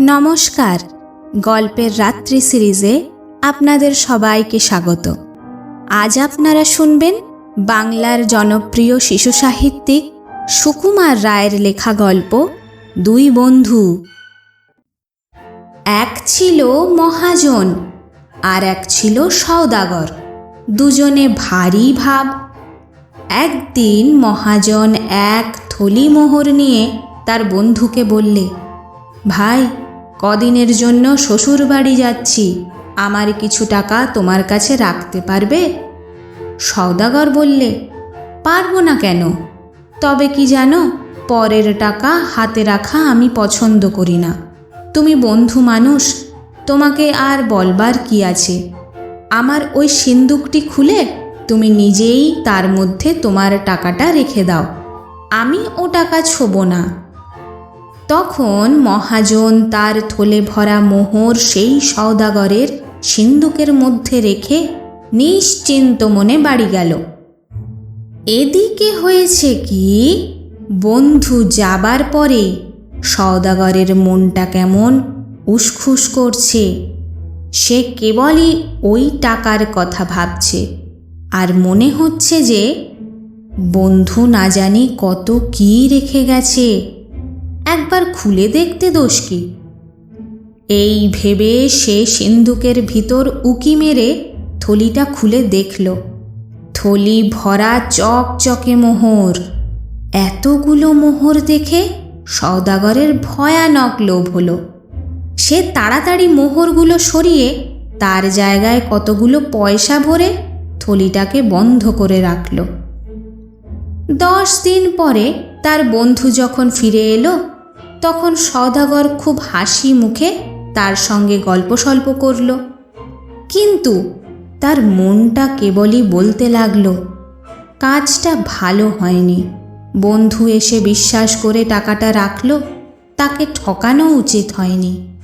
নমস্কার। গল্পের রাত্রি সিরিজে আপনাদের সবাইকে স্বাগত। আজ আপনারা শুনবেন বাংলার জনপ্রিয় শিশু সাহিত্যিক সুকুমার রায়ের লেখা গল্প দুই বন্ধু। এক ছিল মহাজন আর এক ছিল সওদাগর। দুজনে ভারী ভাব। একদিন মহাজন এক থলি মোহর নিয়ে তার বন্ধুকে বললে, ভাই কদিনের জন্য শ্বশুর বাড়ি যাচ্ছি। আমার কিছু টাকা তোমার কাছে রাখতে পারবে? সওদাগর বললে, পারব না কেন? তবে কি জানো, পরের টাকা হাতে রাখা আমি পছন্দ করি না। তুমি বন্ধু মানুষ, তোমাকে আর বলবার কি আছে? আমার ওই সিন্দুকটি খুলে তুমি নিজেই তার মধ্যে তোমার টাকাটা রেখে দাও। আমি ও টাকা ছোব না। তখন মহাজন তার থলে ভরা মোহর সেই সওদাগরের সিন্দুকের মধ্যে রেখে নিশ্চিন্ত মনে বাড়ি গেল। এদিকে হয়েছে কি? বন্ধু যাবার পরে সওদাগরের মনটা কেমন উসখুস করছে। সে কেবলই ওই টাকার কথা ভাবছে আর মনে হচ্ছে যে বন্ধু না জানি কত কী রেখে গেছে। একবার খুলে দেখতে দোষ কি? এই ভেবে সে সিন্ধুকের ভিতর উকি মেরে থলিটা খুলে দেখল। থলি ভরা চকচকে মোহর। এতগুলো মোহর দেখে সওদাগরের ভয়ানক লোভ হলো। সে তাড়াতাড়ি মোহরগুলো সরিয়ে তার জায়গায় কতগুলো পয়সা ভরে থলিটাকে বন্ধ করে রাখল। দশ দিন পরে তার বন্ধু যখন ফিরে এলো তখন সওদাগর খুব হাসি মুখে তার সঙ্গে গল্প সল্প করল। কিন্তু তার মনটা কেবলই বলতে লাগল, কাজটা ভালো হয়নি। বন্ধু এসে বিশ্বাস করে টাকাটা রাখল, তাকে ঠকানো উচিত হয়নি।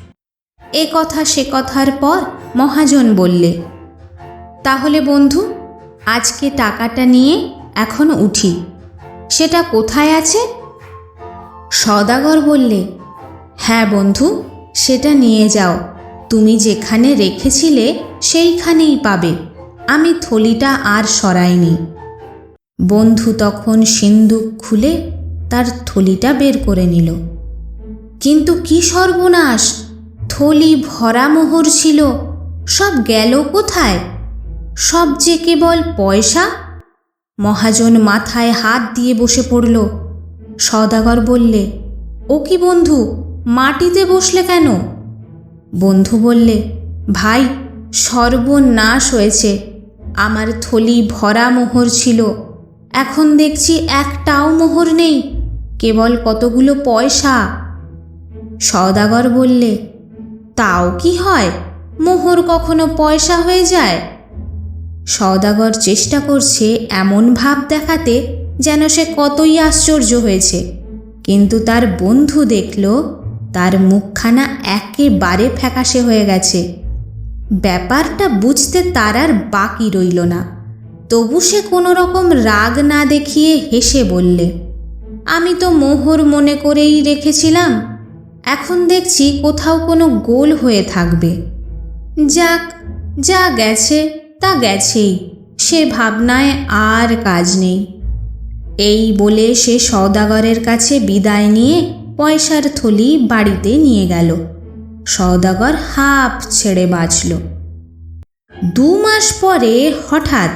এ কথা সে কথার পর মহাজন বললে, তাহলে বন্ধু, আজকে টাকাটা নিয়ে এখন উঠি। সেটা কোথায় আছে? সদাগর বললে হ্যাঁ বন্ধু, সেটা নিয়ে যাও। তুমি যেখানে রেখেছিলে সেইখানেই পাবে। আমি থলিটা আর সরাইনি। বন্ধু তখন সিন্দুক খুলে তার থলিটা বের করে নিল। কিন্তু কি সর্বনাশ! থলি ভরা মোহর ছিল। সব গেল কোথায়? সব যে কেবল পয়সা? মহাজন মাথায় হাত দিয়ে বসে পড়ল। সদাগর বললে, ও কি বন্ধু, মাটিতে বসলে কেন? বন্ধু বললে, ভাই, সর্বনাশ হয়েছে। আমার থলি ভরা মোহর ছিল। এখন দেখছি একটাও মোহর নেই, কেবল কতগুলো পয়সা। সদাগর বললে, তাও কি হয়? মোহর কখনো পয়সা হয়ে যায়? সওদাগর চেষ্টা করছে এমন ভাব দেখাতে যেন সে কতই আশ্চর্য হয়েছে। কিন্তু তার বন্ধু দেখল, তার মুখখানা একেবারে ফ্যাকাশে হয়ে গেছে। ব্যাপারটা বুঝতে তার আর বাকি রইল না। তবু সে কোনো রকম রাগ না দেখিয়ে হেসে বললে, আমি তো মোহর মনে করেই রেখেছিলাম। এখন দেখছি কোথাও কোনো গোল হয়ে থাকবে। যাক, যা গেছে তা গেছেই। সে ভাবনায় আর কাজ নেই। এই বলে সে সওদাগরের কাছে বিদায় নিয়ে পয়সার থলি বাড়িতে নিয়ে গেল। সওদাগর হাফ ছেড়ে বাঁচল। দু মাস পরে হঠাৎ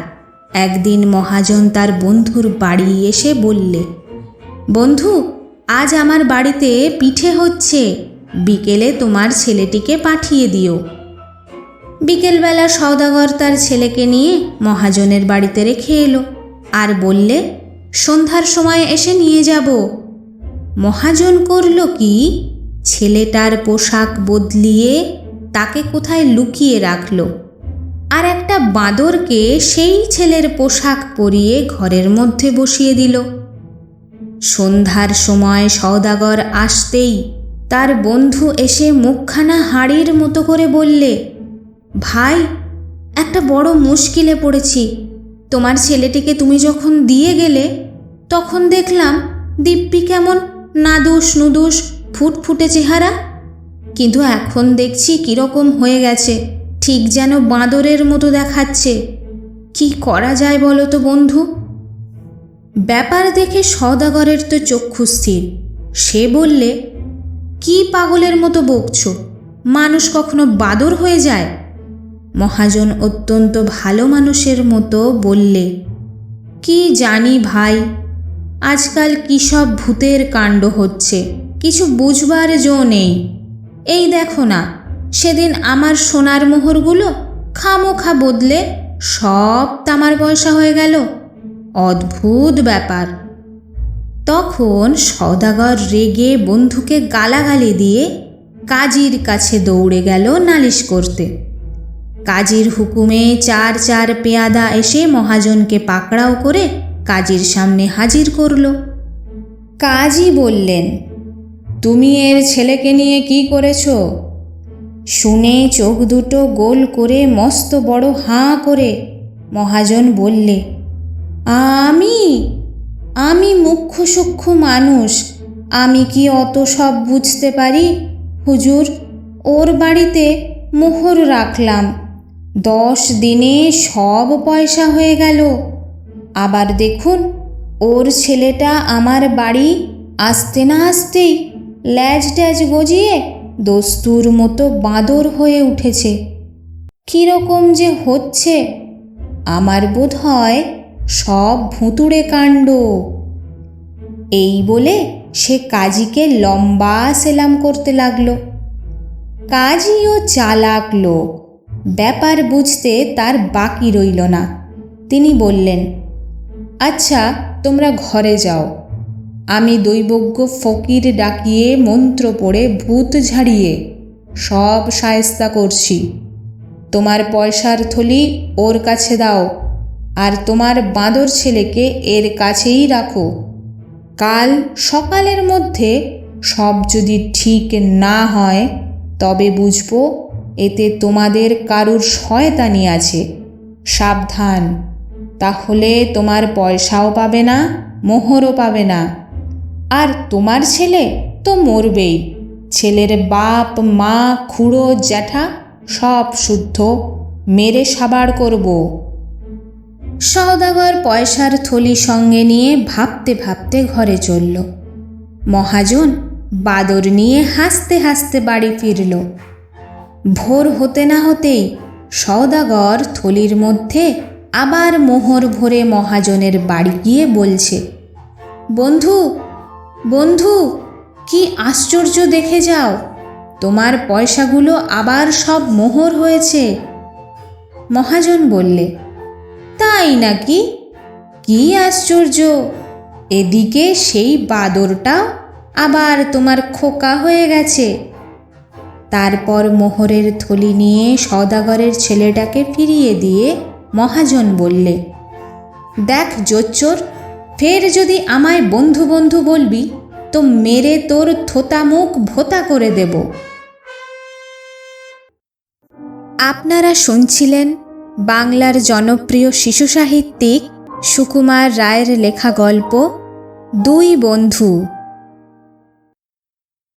একদিন মহাজন তার বন্ধুর বাড়ি এসে বললে, বন্ধু, আজ আমার বাড়িতে পিঠে হচ্ছে, বিকেলে তোমার ছেলেটিকে পাঠিয়ে দিও। বিকেলবেলা সওদাগর তার ছেলেকে নিয়ে মহাজনের বাড়িতে রেখে এলো আর বললে সন্ধ্যার সময় এসে নিয়ে যাব। মহাজন করল কি? ছেলেটার পোশাক বদলিয়ে তাকে কোথায় লুকিয়ে রাখল? আর একটা বাঁদরকে সেই ছেলের পোশাক পরিয়ে ঘরের মধ্যে বসিয়ে দিল। সন্ধ্যার সময় সওদাগর আসতেই তার বন্ধু এসে মুখখানা হাড়ির মতো করে বললে, ভাই, একটা বড় মুশকিলে পড়েছি। তোমার ছেলেটিকে তুমি যখন দিয়ে গেলে, তখন দেখলাম দিব্যি কেমন নাদুস নুদুস ফুটফুটে চেহারা। কিন্তু এখন দেখছি কীরকম হয়ে গেছে, ঠিক যেন বাঁদরের মতো দেখাচ্ছে। কি করা যায় বলো তো বন্ধু? ব্যাপার দেখে সওদাগরের তো চক্ষু স্থির। সে বললে, কি পাগলের মতো বকছ? মানুষ কখনো বাদর হয়ে যায়? মহাজন অত্যন্ত ভালো মানুষের মতো বললে, কি জানি ভাই, আজকাল কী সব ভূতের কাণ্ড হচ্ছে, কিছু বুঝবার জো নেই। এই দেখো না, সেদিন আমার সোনার মোহরগুলো খামোখা বদলে সব তামার পয়সা হয়ে গেল। অদ্ভুত ব্যাপার। তখন সওদাগর রেগে বন্ধুকে গালাগালি দিয়ে কাজীর কাছে দৌড়ে গেল নালিশ করতে। কাজীর হুকুমে চার চার পেয়াদা এসে মহাজনকে পাকড়াও করে কাজীর সামনে হাজির করল। কাজী বললেন, তুমি এর ছেলেকে নিয়ে কি করেছ? শুনে চোখ দুটো গোল করে মস্ত বড় হাঁ করে মহাজন বললে, আমি আমি মুখ্য সূক্ষ্ম মানুষ, আমি কি অত সব বুঝতে পারি? হুজুর, ওর বাড়িতে মোহর রাখলাম দশ দিনে সব পয়সা হয়ে গেল। আবার দেখুন, ওর ছেলেটা আমার বাড়ি আসতে না আসতেই ল্যাজ ট্যাজ গজিয়ে দস্তুর মতো বাঁদর হয়ে উঠেছে। কীরকম যে হচ্ছে, আমার বোধ হয় সব ভুতুড়ে কাণ্ড। এই বলে সে কাজীকে লম্বা সেলাম করতে লাগল। কাজীও চালাক লোক ব্যাপার বুঝতে তার বাকি রইল না। তিনি বললেন আচ্ছা তোমরা ঘরে যাও। আমি দৈবজ্ঞ ফকির ডাকিয়ে মন্ত্র পড়ে ভূত ঝাড়িয়ে সব সায়স্তা করছি। তোমার পয়সার থলি ওর কাছে দাও, আর তোমার বাঁদর ছেলেকে এর কাছেই রাখো। কাল সকালের মধ্যে সব যদি ঠিক না হয়, তবে বুঝব এতে তোমাদের কারুর শয়তানি আছে। সাবধান, তাহলে তোমার পয়সাও পাবে না, মোহরও পাবে না। আর তোমার ছেলে তো মরবেই। ছেলের বাপ, মা, খুড়ো, জ্যাঠা সব শুদ্ধ, মেরে সাবার করব। সওদাগর পয়সার থলি সঙ্গে নিয়ে ভাবতে ভাবতে ঘরে চলল। মহাজন বাদর নিয়ে হাসতে হাসতে বাড়ি ফিরল। ভোর হতে না হতেই সওদাগর থলির মধ্যে আবার মোহর ভরে মহাজনের বাড়ি গিয়ে বলছে, বন্ধু বন্ধু, কি আশ্চর্য দেখে যাও, তোমার পয়সাগুলো আবার সব মোহর হয়েছে। মহাজন বললে, তাই নাকি? কি আশ্চর্য! এদিকে সেই বাদরটাও আবার তোমার খোকা হয়ে গেছে। তারপর মোহরের থলি নিয়ে সওদাগরের ছেলেটাকে ফিরিয়ে দিয়ে মহাজন বললে, দেখ জোচ্চোর, ফের যদি আমায় বন্ধু বন্ধু বলবি, তো মেরে তোর থোতা মুখ ভোতা করে দেব। আপনারা শুনছিলেন বাংলার জনপ্রিয় শিশু সাহিত্যিক সুকুমার রায়ের লেখা গল্প, দুই বন্ধু।